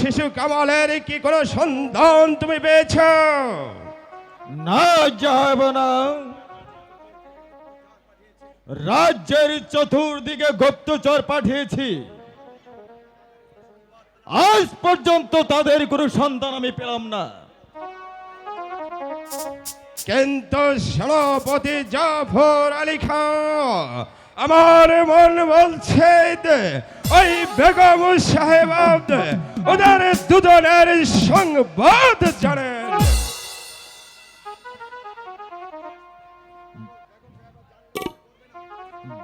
শিশু কামালের কি কোনো সন্ধান তুমি পেয়েছ? না যাব না। রাজ্যের চতুর্দিকে গুপ্তচর পাঠিয়েছি। আজ পর্যন্ত তাদের কোনো সন্তান আমি পেলাম না। কিন্তু সেনাপতি জাফর আলী খান আমার মন বলছে ওই বেগম সাহেব ওদের দুজনের সংবাদ জানেন।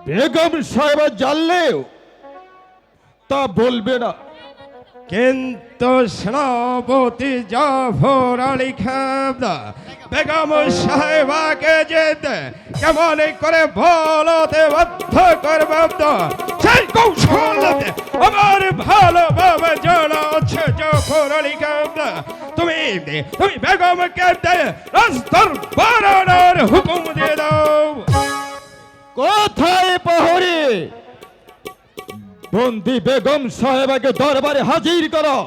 বেগম সাহেব জানলেও তা বলবে না। কিন্তু সেনাপতি জাফর আলী খান বেগম সাহেবাকে যেতে কেমন করে বলতে বাধ্য করবে সেই কৌশলতে আমার ভালোভাবে জানা আছে জাফর আলী খান তুমি তুমি বেগমকে রাস্তার বাড়ানোর হুকুম দিয়ে দাও। কোথায় প্রহরী? বন্দি বেগম সাহেবাকে দরবারে হাজির করো।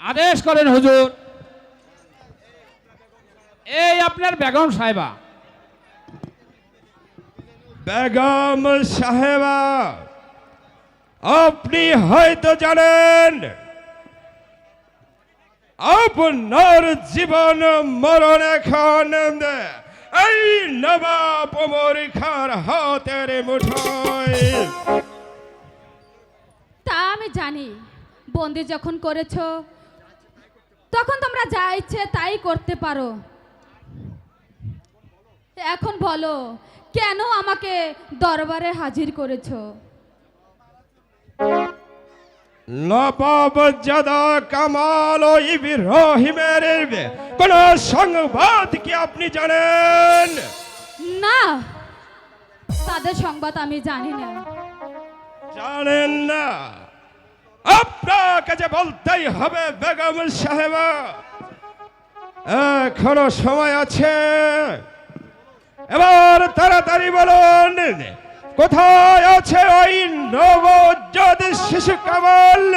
আদেশ করেন হুজুর। এই আপনার বেগম সাহেবা। বেগম সাহেবা আপনি হয়তো জানেন আপনার জীবন মরণ এখন। নবাব ওমর তা আমি জানি, বন্দি যখন করেছ, তখন তোমরা যা ইচ্ছে তাই করতে পারো। এখন বলো, কেন আমাকে দরবারে হাজির করেছ? নবাব জাদা কামাল ও ইব্রাহিমের কোন সংবাদ কি আপনি জানেন? না তাদের সংবাদ আমি জানি না। জানেন না। আপনাকে যে বলতেই হবে বেগম সাহেবা। এখনও সময় আছে। এবার তাড়াতাড়ি বলুন। কোথায় আছে ওই নবজাত শিশু কামাল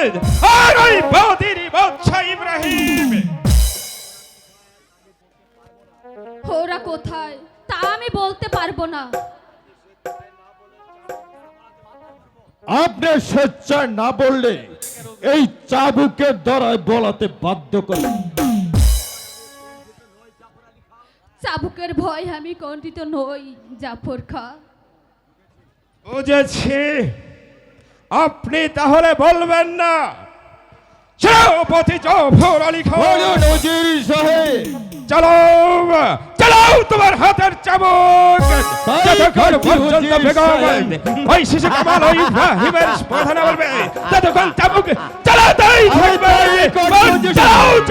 আর ওই বৌদির বাদশা ইব্রাহিম? ওরা কোথায়? তা আমি বলতে পারব না। আপনি স্বেচ্ছায় না বললে এই চাবুকের দ্বারায় বলাতে বাধ্য করে। চাবুকের ভয় আমি কণ্ঠিত নই জাফর খা। বুঝেছি। আপনি তাহলে বলবেন না। সেনাপতি জফর আলী খান। বলুন উজির সাহেব। চলো চলো তোমার হাতের চাবুক। যতক্ষণ পর্যন্ত বেগম ওই শিশু কামাল ওই ইব্রাহিমের প্রধান বলবে ততক্ষণ চাবুক চলো তাই থাকবে। তাই করছি, হুজুর চাবুক।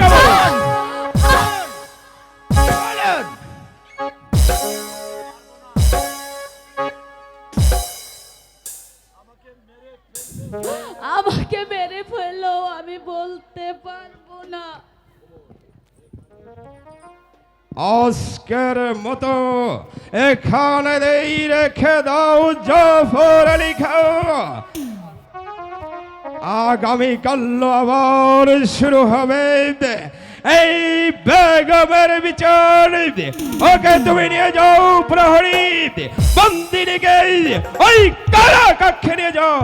বলতে পারব না। আজকের মতো এখানে দেই রেখে দাও, জফর আলী আগামী কাল আবার শুরু হবে। এই বেগমের বিচার। ওকে তুমি নিয়ে যাও প্রহরী বন্দিনীকে ওই কারা কক্ষে নিয়ে যাও।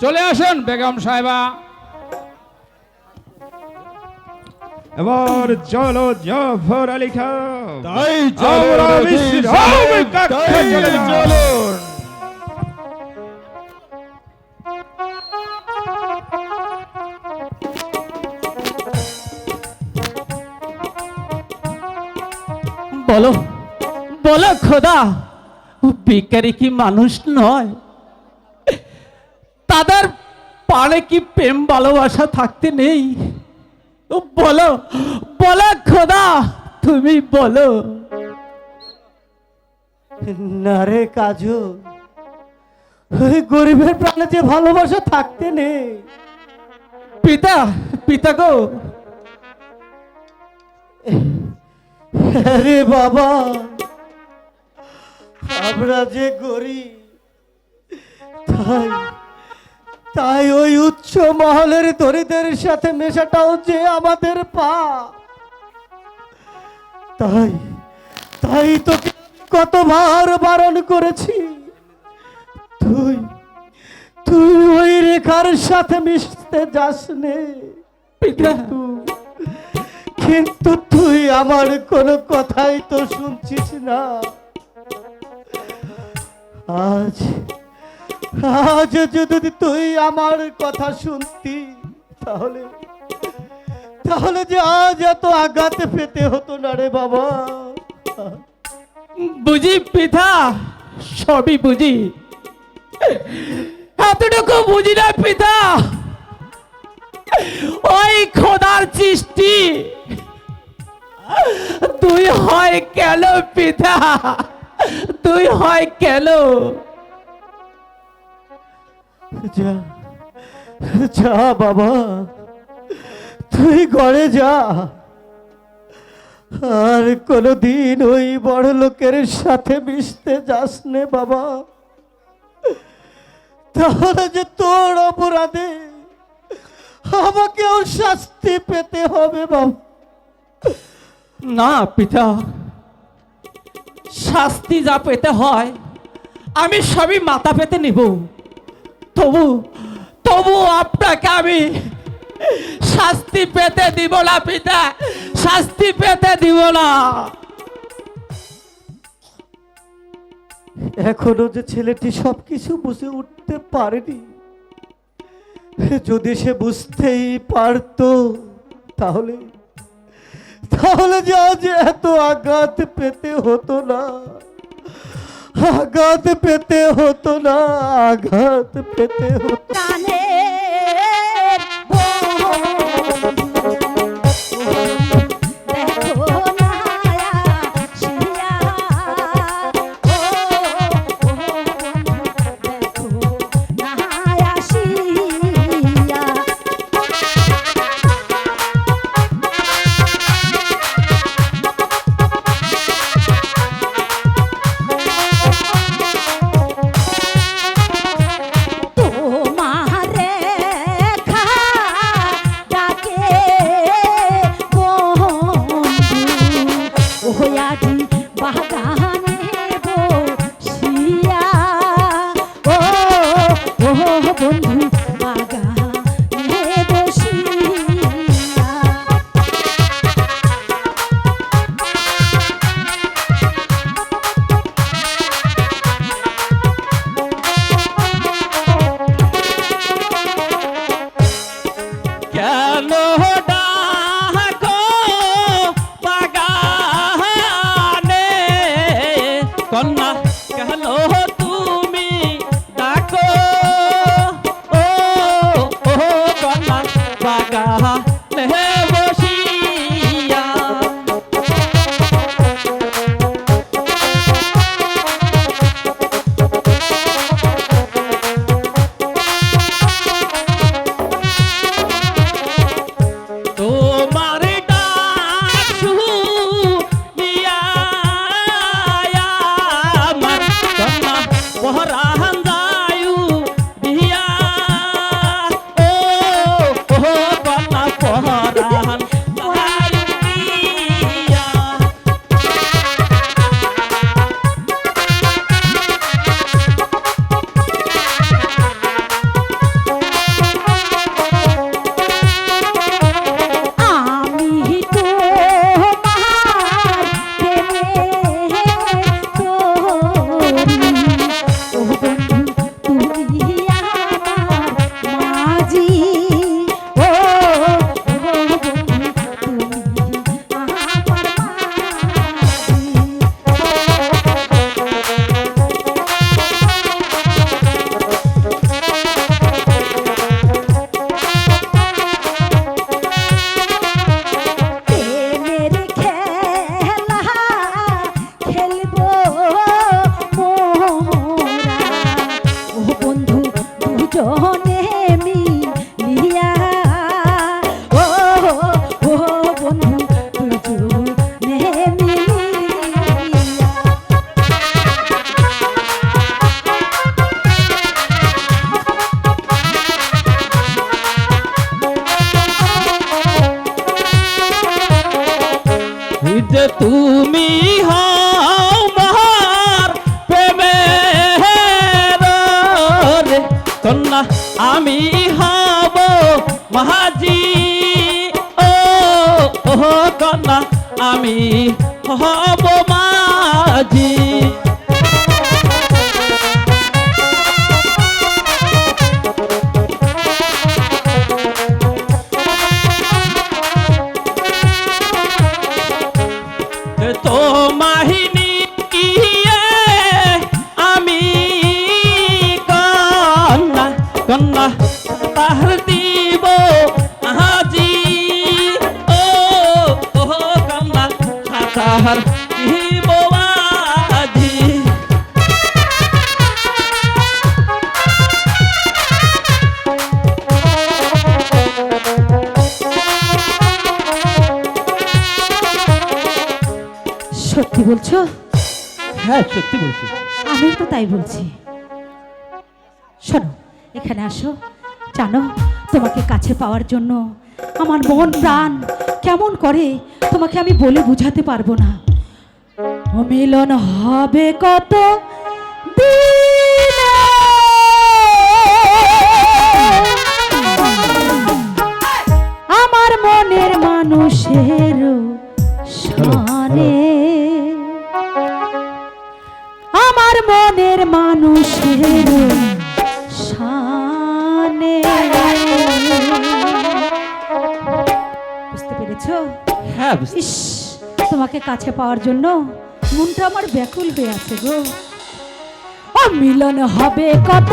চলে আসুন বেগম সাহেবা। এবার চলো জফর আলী খাও তাই আমরা বিশ্রাম সাহেব, চলে চলুন বলো বলো খোদা ভিখারি কি মানুষ নয়? পারে কি প্রেম ভালোবাসা থাকতে নেই? ও বলো বলো খোদা তুমি বলো। না রে কাজু ওই গরিবের প্রাণে যে ভালোবাসা থাকতে নেই। পিতা পিতা গো। আরে বাবা আমরা যে গরিব তাই তাই ওই উচ্চ মহলের দরিদ্রের সাথে মেশাটাও যে আমাদের পা। তাই তাই তোকে কতবার বারণ করেছি। তুই তুই ওই রেখার সাথে মিশতে যাস নে কিন্তু তুই আমার কোনো কথাই তো শুনছিস না। আজ আজ যদি তুই আমার কথা শুনতি, তাহলে তাহলে যে আজ এত আঘাত পেতে হতো না রে বাবা। বুঝি পিতা? সবই বুঝি। এতটুকু বুঝি না পিতা? ওই খোদার সৃষ্টি। তুই হয় কেন পিতা? তুই হয় কেন? যা যা বাবা, তুই ঘরে যা। আর কোনোদিন ওই বড় লোকের সাথে মিশতে যাস নে বাবা। তাহলে যে তোর অপরাধে আমাকেও শাস্তি পেতে হবে বাবা। না, পিতা। শাস্তি যা পেতে হয়, আমি সবই মাথা পেতে নিব। তবু তবু আপনাকে আমি শাস্তি পেতে দিব না, পিতা। শাস্তি পেতে দিব না। এখনও যে ছেলেটি সবকিছু বুঝে উঠতে পারেনি, যদি সে বুঝতেই পারতো, তাহলে তাহলে যে আজ এত আঘাত পেতে হতো না। আঘাত পেতে হতো না আঘাত পেতে হতো বলছো? হ্যাঁ সত্যি বলছি। আমিও তো তাই বলছি। শোনো এখানে আসো। জানো তোমাকে কাছে পাওয়ার জন্য আমার মন প্রাণ কেমন করে তোমাকে আমি বলে বুঝাতে পারব না। মিলন হবে কত আমার মনের মানুষের সানে মনের মানুষের শানে বুঝতে পেরেছ? হ্যাঁ ইস তোমাকে কাছে পাওয়ার জন্য মনটা আমার ব্যাকুল হয়ে আছে গো। মিলন হবে কত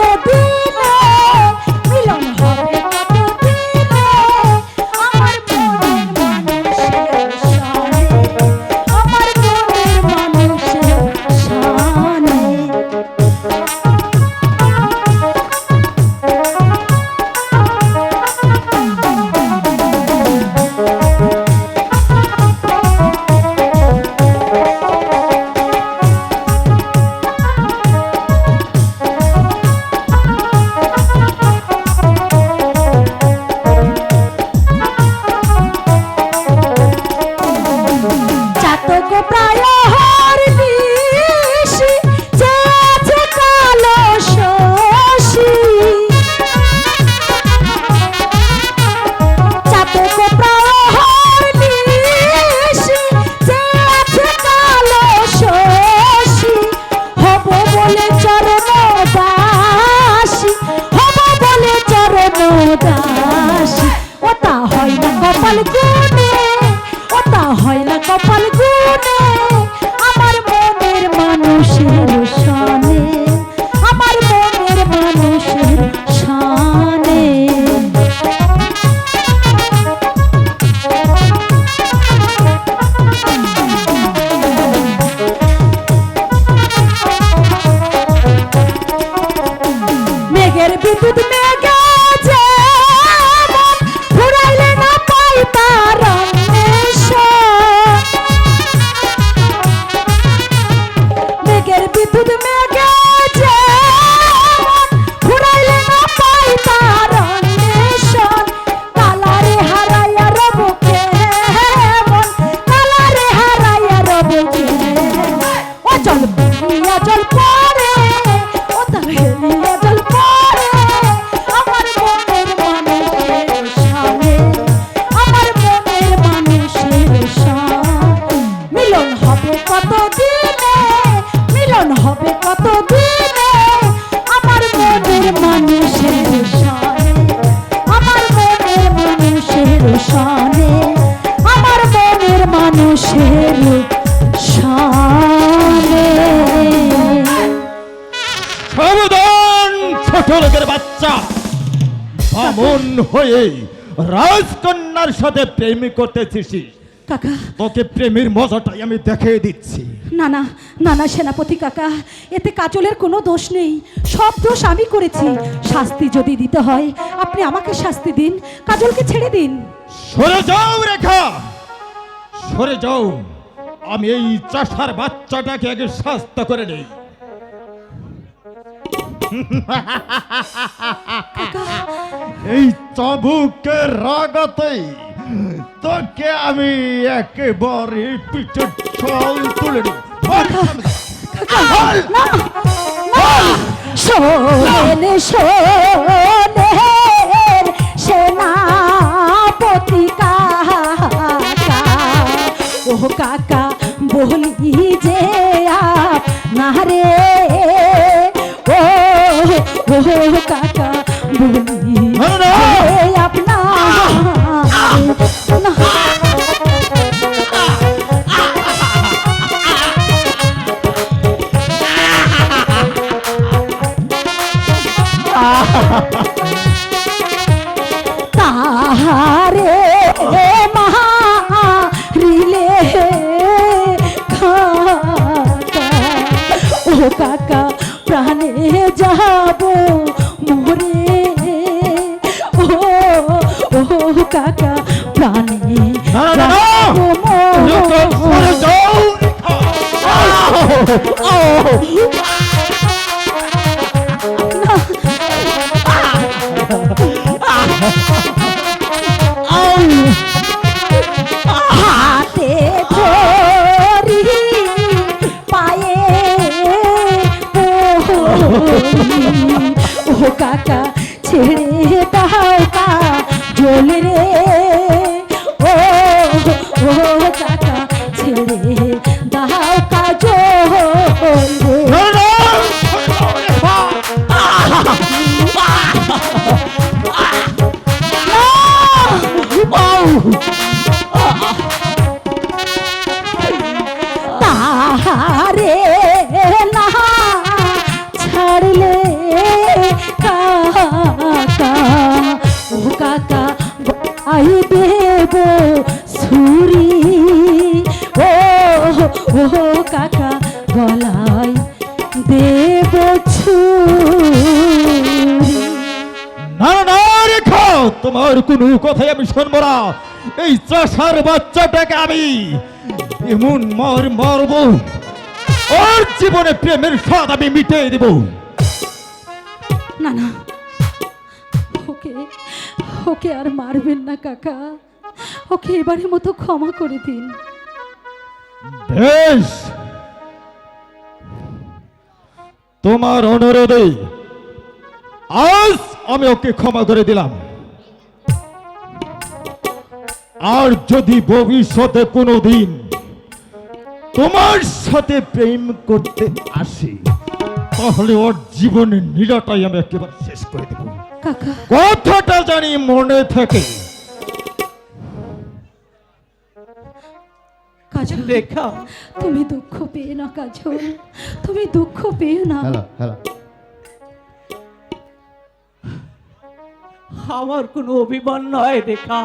কপাল গুনে মানুষের সাবধান ছোট লোকের বাচ্চা। বামন হয়ে রাজকন্যার সাথে প্রেম করতেছিস। কাকা। তোকে প্রেমের মজাটাই আমি দেখিয়ে দিচ্ছি। না না না না সেনাপতি কাকা এতে কাজলের কোনো দোষ নেই। সব দোষ আমি করেছি। শাস্তি যদি দিতে হয় আপনি আমাকে শাস্তি দিন। কাজলকে ছেড়ে দিন। সরে যাও রেখা! সরে যাও। আমি এই চাষার বাচ্চাটাকে আগে শাস্ত করে নেই। এই চাবুকের রাগাতেই তোকে আমি একেবারে পিঠে ছল তুলে শোনেন সেনাপতি ও কাকা বলি যে না রে ও ও কাকা বলি না, না। যে আপনার না কাকা গলায় দেব না না রেখো তোমার কোনো কথাই আমি শুনব না। এই চাষার বাচ্চাটাকে আমি এমন মার মারব ওর জীবনে প্রেমের স্বাদ আমি মিটিয়ে দেব। না না ওকে ওকে আর মারবেন না কাকা। ওকে এবারের মতো ক্ষমা করে দিন। বেশ। তোমার অনুরোধে আজ আমি ওকে ক্ষমা করে দিলাম। আর যদি ভবিষ্যতে কোনো দিন তোমার সাথে প্রেম করতে আসে তাহলে ওর জীবনের নীড়াটাই আমি একেবারে শেষ করে দেব। কথাটা জানি মনে থাকে। কাজল রেখা। তুমি দুঃখ পেয়ে না কাজল তুমি দুঃখ পেয়ে না। আমার কোনো অভিমান নয় রেখা।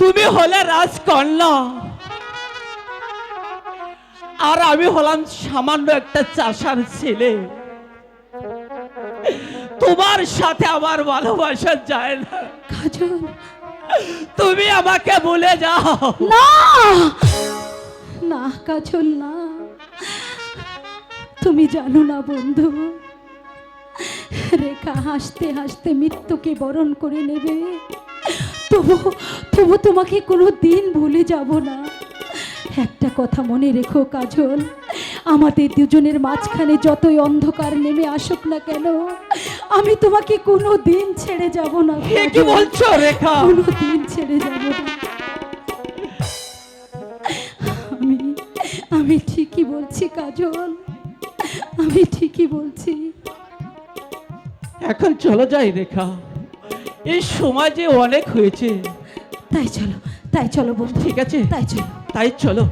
তুমি হলে রাজকন্যা। আর আমি হলাম সামান্য একটা চাষার ছেলে। তোমার সাথে আমার ভালোবাসা যায় না। কাজল তুমি আমাকে ভুলে যাও। না! না, কাজল, না। তুমি জানো না, বন্ধু। রেখা হাসতে হাসতে মৃত্যুকে বরণ করে নেবে। তবু তবু তোমাকে কোনো দিন ভুলে যাব না। একটা কথা মনে রেখো, কাজল। আমাদের দুজনের মাঝখানে যতই অন্ধকার নেমে আসুক না কেন আমি তোমাকে কোনো দিন ছেড়ে যাব না এ কি। বলছো রেখা? কোনো দিন ছেড়ে যাব না। আমি আমি ঠিকই বলছি কাজল। আমি ঠিকই বলছি। এখন চলো যাই রেখা। এই সমাজে অনেক হয়েছে। তাই চলো তাই চলো বল ঠিক আছে। তাই চলো। তাই চলো।